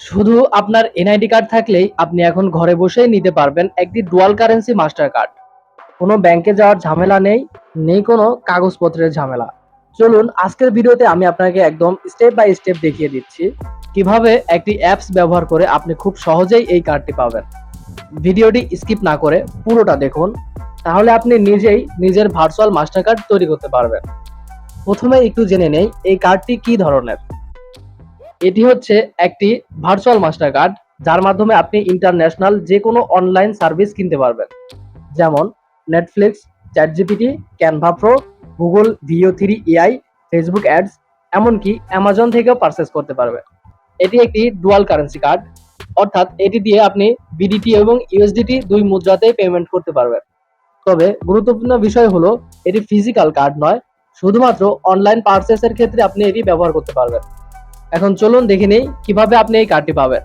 শুধু আপনার NID card থাকলেই আপনি এখন ঘরে বসেই নিতে পারবেন একটি ডুয়াল কারেন্সি মাস্টার কার্ড কোনো ব্যাংকে যাওয়ার ঝামেলা নেই নেই কোনো কাগজপত্রের ঝামেলা। চলুন, আজকের ভিডিওতে আমি আপনাকে একদম স্টেপ বাই স্টেপ দেখিয়ে দিচ্ছি, কীভাবে একটি অ্যাপস ব্যবহার করে আপনি খুব সহজেই এই কার্ডটি পাবেন। ভিডিওটি স্কিপ না করে পুরোটা দেখুন, তাহলে আপনি নিজেই নিজের ভার্চুয়াল মাস্টার কার্ড তৈরি করতে পারবেন। প্রথমে একটু জেনে নেই, এই কার্ডটি কি ধরনের? এটি হচ্ছে একটি ভার্চুয়াল মাস্টার কার্ড যার মাধ্যমে আপনি ইন্টারন্যাশনাল যে কোনো অনলাইন সার্ভিস কিনতে পারবেন। যেমন Netflix chat GPT Canva pro Google Veo three AI Facebook ads এমনকি অ্যামাজন থেকেও পারচেস করতে পারবেন এটি একটি ডুয়াল কারেন্সি কার্ড অর্থাৎ এটি দিয়ে আপনি বিডিটি এবং ইউএসডিটি দুই মুদ্রাতেই পেমেন্ট করতে পারবেন। তবে গুরুত্বপূর্ণ বিষয় হলো, এটি ফিজিক্যাল কার্ড নয়, শুধুমাত্র অনলাইন পারচেসের ক্ষেত্রে আপনি এটি ব্যবহার করতে পারবেন। এখন চলুন দেখে নেই কীভাবে আপনি এই কার্ডটি পাবেন।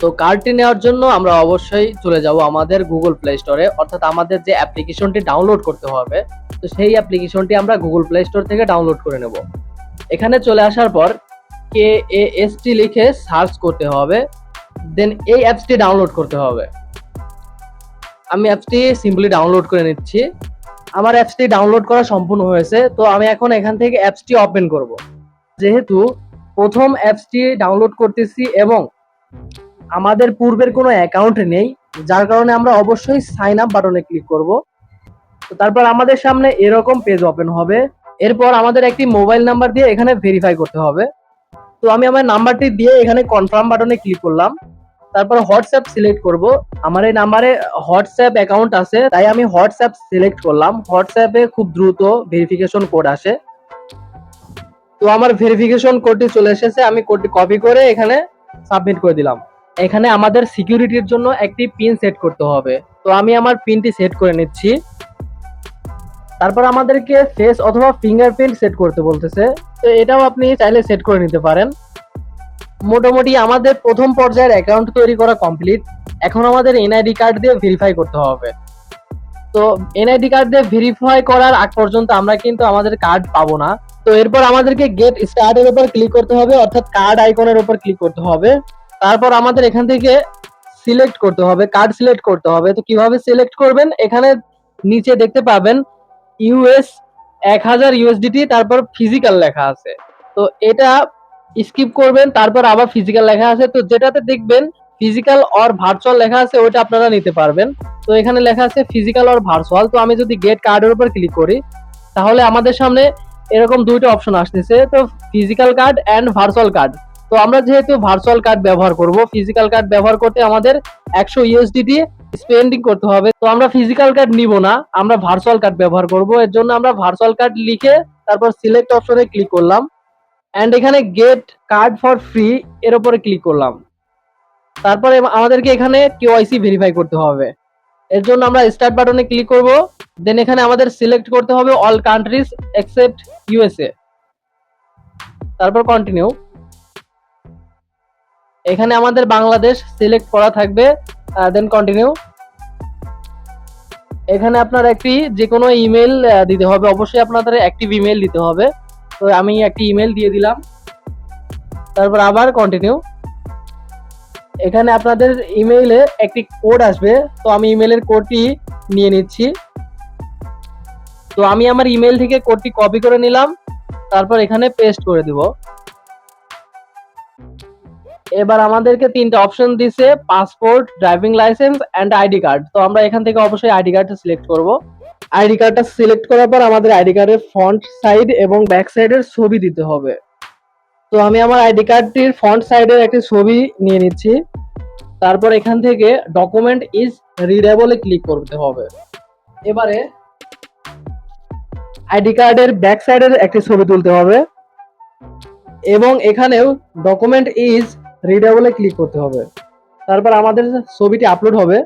তো কার্ডটি নেওয়ার জন্য আমরা অবশ্যই চলে যাব আমাদের গুগল প্লে স্টোরে অর্থাৎ আমাদের যে অ্যাপ্লিকেশনটি ডাউনলোড করতে হবে, তো সেই অ্যাপ্লিকেশনটি আমরা গুগল প্লে স্টোর থেকে ডাউনলোড করে নেব। এখানে চলে আসার পর কে এ এস টি লিখে সার্চ করতে হবে দেন এই অ্যাপসটি ডাউনলোড করতে হবে। আমি অ্যাপসটি সিম্পলি ডাউনলোড করে নিচ্ছি। আমার অ্যাপসটি ডাউনলোড করা সম্পূর্ণ হয়েছে, তো আমি এখন এখান থেকে অ্যাপসটি ওপেন করব। যেহেতু প্রথম অ্যাপসটি ডাউনলোড করতেছি এবং আমাদের পূর্বের কোনো অ্যাকাউন্ট নেই, যার কারণে আমরা অবশ্যই সাইন আপ বাটনে ক্লিক করব। তো তারপর আমাদের সামনে এরকম পেজ ওপেন হবে। এরপর আমাদের একটি মোবাইল নাম্বার দিয়ে এখানে ভেরিফাই করতে হবে। তো আমি আমার নাম্বারটি দিয়ে এখানে কনফার্ম বাটনে ক্লিক করলাম। তারপর হোয়াটসঅ্যাপ সিলেক্ট করব। আমার এই নাম্বারে হোয়াটসঅ্যাপ অ্যাকাউন্ট আছে, তাই আমি হোয়াটসঅ্যাপ সিলেক্ট করলাম। হোয়াটসঅ্যাপে খুব দ্রুত ভেরিফিকেশন কোড আসে। তো আমার ভেরিফিকেশন কোডটি চলে এসেছে, আমি কোডটি কপি করে এখানে সাবমিট করে দিলাম। এখানে আমাদের সিকিউরিটির জন্য একটি পিন সেট করতে হবে। তো আমি আমার পিনটি সেট করে নিচ্ছি। তারপর আমাদেরকে ফেস অথবা ফিঙ্গারপ্রিন্ট সেট করতে বলতেছে। তো এটাও আপনি চাইলে সেট করে নিতে পারেন। মোটামুটি আমাদের প্রথম পর্যায়ের অ্যাকাউন্ট তৈরি করা কমপ্লিট এখন আমাদের এনআইডি কার্ড দিয়ে ভেরিফাই করতে হবে। তো এনআইডি কার্ড দিয়ে ভেরিফাই করার আগ পর্যন্ত আমরা কিন্তু আমাদের কার্ড পাবো না। তো এরপর আমাদেরকে গেট স্টার্টের উপর ক্লিক করতে হবে, অর্থাৎ কার্ড আইকনের উপর ক্লিক করতে হবে। তারপর আমাদের এখান থেকে সিলেক্ট করতে হবে কার্ড সিলেক্ট করতে হবে। তো কীভাবে সিলেক্ট করবেন? এখানে নিচে দেখতে পাবেন ইউএস এক হাজার ইউএসডিটি তারপর ফিজিক্যাল লেখা আছে। তো এটা স্কিপ করবেন, তারপর আবার ফিজিক্যাল লেখা আছে। তো যেটাতে দেখবেন ফিজিক্যাল অর ভার্চুয়াল লেখা আছে, ওইটা আপনারা নিতে পারবেন। তো এখানে লেখা আছে ফিজিক্যাল অর ভার্চুয়াল তো আমি যদি গেট কার্ডের উপর ক্লিক করি, তাহলে আমাদের সামনে এরকম দুইটা অপশন আসতেছে। তো physical card and virtual card তো আমরা যেহেতু ভার্চুয়াল কার্ড ব্যবহার করব ফিজিক্যাল কার্ড ব্যবহার করতে আমাদের একশো ইউএসডিটি স্পেন্ডিং করতে হবে। তো আমরা ফিজিক্যাল কার্ড নিব না, আমরা ভার্চুয়াল কার্ড ব্যবহার করব। এর জন্য আমরা ভার্চুয়াল কার্ড লিখে তারপর সিলেক্ট অপশনে ক্লিক করলাম। অ্যান্ড এখানে গেট কার্ড ফর ফ্রি এর উপরে ক্লিক করলাম। তারপরে আমাদেরকে এখানে কেওয়াইসি ভেরিফাই করতে হবে। এর জন্য আমরা স্টার্ট বাটনে ক্লিক করব। দেন এখানে আমাদের সিলেক্ট করতে হবে অল কান্ট্রিজ এক্সেপ্ট ইউএসএ তারপর কন্টিনিউ এখানে আমাদের বাংলাদেশ সিলেক্ট করা থাকবে দেন কন্টিনিউ এখানে আপনার একটি যে কোনো ইমেল দিতে হবে। অবশ্যই আপনাদের অ্যাক্টিভ ইমেল দিতে হবে। তো আমি একটি ইমেল দিয়ে দিলাম। তারপর আবার কন্টিনিউ এখানে আপনাদের ইমেইলে একটি কোড আসবে, তো আমি ইমেলের কোডটি নিয়ে নিচ্ছি। তো আমি আমার ইমেল থেকে কোডটি কপি করে নিলাম, তারপর এখানে পেস্ট করে দিব। এবার আমাদেরকে তিনটা অপশন দিছে passport driving licence and ID card তো আমরা এখান থেকে অবশ্যই আইডি কার্ডটা সিলেক্ট করব। আইডি কার্ডটা সিলেক্ট করার পর আমাদের আইডি কার্ডের ফ্রন্ট সাইড এবং ব্যাক সাইডের ছবি দিতে হবে। তো আমি আমার আইডি কার্ডটির ফ্রন্ট সাইডের একটি ছবি নিয়ে নিচ্ছি। তারপর এখান থেকে ডকুমেন্ট ইজ রিডেবলে ক্লিক করতে হবে। এবারে আইডি কার্ডের ব্যাক সাইডের একটি ছবি তুলতে হবে। এবং এখানেও ডকুমেন্ট ইজ রিডেবলে ক্লিক করতে হবে। তারপর আমাদের ছবিটি আপলোড হবে।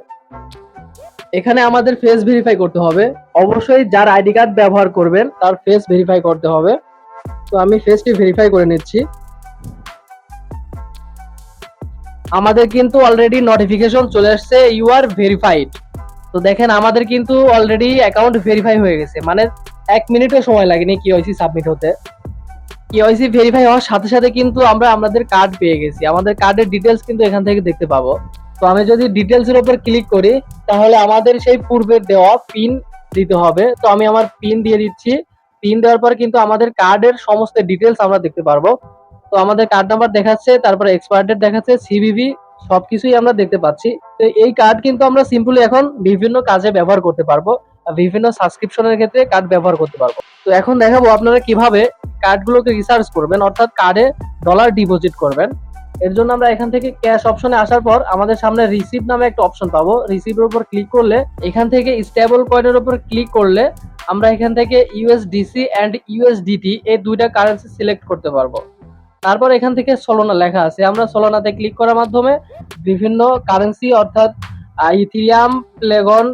এখানে আমাদের ফেস ভেরিফাই করতে হবে। অবশ্যই যার আইডি কার্ড ব্যবহার করবেন, তার ফেস ভেরিফাই করতে হবে। তো আমি ফেসটি ভেরিফাই করে নিচ্ছি। আমাদের কিন্তু অলরেডি নোটিফিকেশন চলে আসছে ইউ আর ভেরিফাইড তো দেখেন, আমাদের কিন্তু অলরেডি অ্যাকাউন্ট ভেরিফাই হয়ে গেছে। মানে এক মিনিটও সময় লাগেনি কি হয়েছে সাবমিট হতে। কেওয়াইসি ভেরিফাই হওয়ার সাথে সাথে কিন্তু আমরা আমাদের কার্ড পেয়ে গেছি। আমাদের কার্ডের ডিটেলস কিন্তু এখান থেকে দেখতে পাবো। তো আমি যদি ডিটেলস এর উপর ক্লিক করি, তাহলে আমাদের সেই পূর্বের দেওয়া পিন দিতে হবে। তো আমি আমার পিন দিয়ে দিচ্ছি। পিন দেওয়ার পর কিন্তু আমাদের কার্ডের সমস্ত ডিটেলস আমরা দেখতে পারব। তো আমাদের কার্ড নাম্বার দেখাচ্ছে, তারপরে এক্সপায়ার ডেট দেখাচ্ছে সিভিভি সবকিছুই আমরা দেখতে পাচ্ছি। তো এই কার্ড কিন্তু আমরা সিম্পলি এখন বিভিন্ন কাজে ব্যবহার করতে পারব বিভিন্ন সাবস্ক্রিপশনের ক্ষেত্রে কার্ড ব্যবহার করতে পারব। তো এখন দেখাবো আপনারা কীভাবে কার্ডগুলোকে রিসার্চ করবেন, অর্থাৎ কার্ডে ডলার ডিপোজিট করবেন। এর জন্য আমরা এখান থেকে ক্যাশ অপশনে আসার পর আমাদের সামনে রিসিভ নামে একটা অপশন পাবো। রিসিভের উপর ক্লিক করলে, এখান থেকে স্টেবল কয়েনের উপর ক্লিক করলে আমরা এখান থেকে ইউএসডিসি অ্যান্ড ইউএসডিটি এই দুইটা কারেন্সি সিলেক্ট করতে পারব। তারপর এখান থেকে সলোনা লেখা আছে। আমরা সলোনাতে ক্লিক করার মাধ্যমে বিভিন্ন কারেন্সি অর্থাৎ ইথিরিয়াম প্লেগন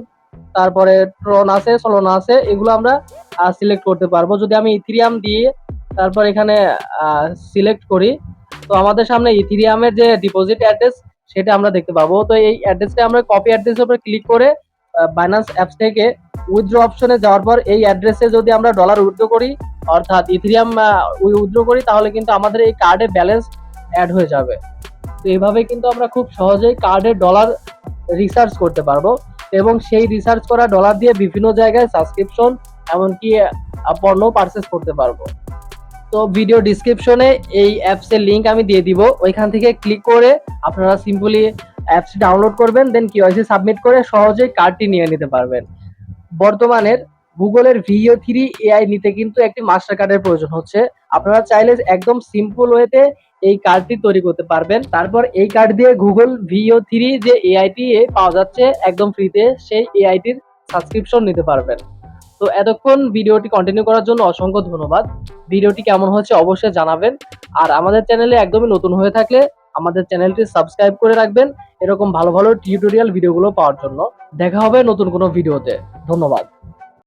তারপরে ট্রন আছে সলোনা আছে, এগুলো আমরা সিলেক্ট করতে পারব। যদি আমি ইথিরিয়াম দিয়ে তারপর এখানে সিলেক্ট করি, তো আমাদের সামনে ইথিরিয়ামের যে ডিপোজিট অ্যাড্রেস সেটা আমরা দেখতে পাবো। তো এই অ্যাড্রেসটা আমরা কপি অ্যাড্রেসের উপরে ক্লিক করে বাইন্যান্স অ্যাপস থেকে উইথড্র অপশনে যাওয়ার পর এই অ্যাড্রেসে যদি আমরা ডলার উইথড্র করি, অর্থাৎ ইথিরিয়াম উইথড্র করি, তাহলে কিন্তু আমাদের এই কার্ডে ব্যালেন্স অ্যাড হয়ে যাবে। তো এইভাবে কিন্তু আমরা খুব সহজেই কার্ডে ডলার রিসার্চ করতে পারব এবং সেই রিসার্চ করা ডলার দিয়ে বিভিন্ন জায়গায় সাবস্ক্রিপশন এমনকি পণ্য পারচেস করতে পারব। তো ভিডিও ডিসক্রিপশনে এই অ্যাপসের লিঙ্ক আমি দিয়ে দিব। ওইখান থেকে ক্লিক করে আপনারা সিম্পলি অ্যাপস ডাউনলোড করবেন দেন কিওয়াইসি সাবমিট করে সহজেই কার্ডটি নিয়ে নিতে পারবেন। বর্তমানের গুগলের ভিও থ্রি এআই নিতে কিন্তু একটি মাস্টার কার্ডের প্রয়োজন হচ্ছে। আপনারা চাইলে একদম সিম্পল ওয়েতে এই কার্ডটি তৈরি করতে পারবেন। তারপর এই কার্ড দিয়ে গুগল ভিও থ্রি যে এআইটি পাওয়া যাচ্ছে, একদম ফ্রিতে সেই এআইটির সাবস্ক্রিপশন নিতে পারবেন। তো এতক্ষণ ভিডিওটি কন্টিনিউ করার জন্য অসংখ্য ধন্যবাদ। ভিডিওটি কেমন হচ্ছে অবশ্যই জানাবেন। আর আমাদের চ্যানেলে একদমই নতুন হয়ে থাকলে আমাদের চ্যানেলটি সাবস্ক্রাইব করে রাখবেন। এরকম ভালো ভালো টিউটোরিয়াল ভিডিওগুলো পাওয়ার জন্য। দেখা হবে নতুন কোনো ভিডিওতে। ধন্যবাদ।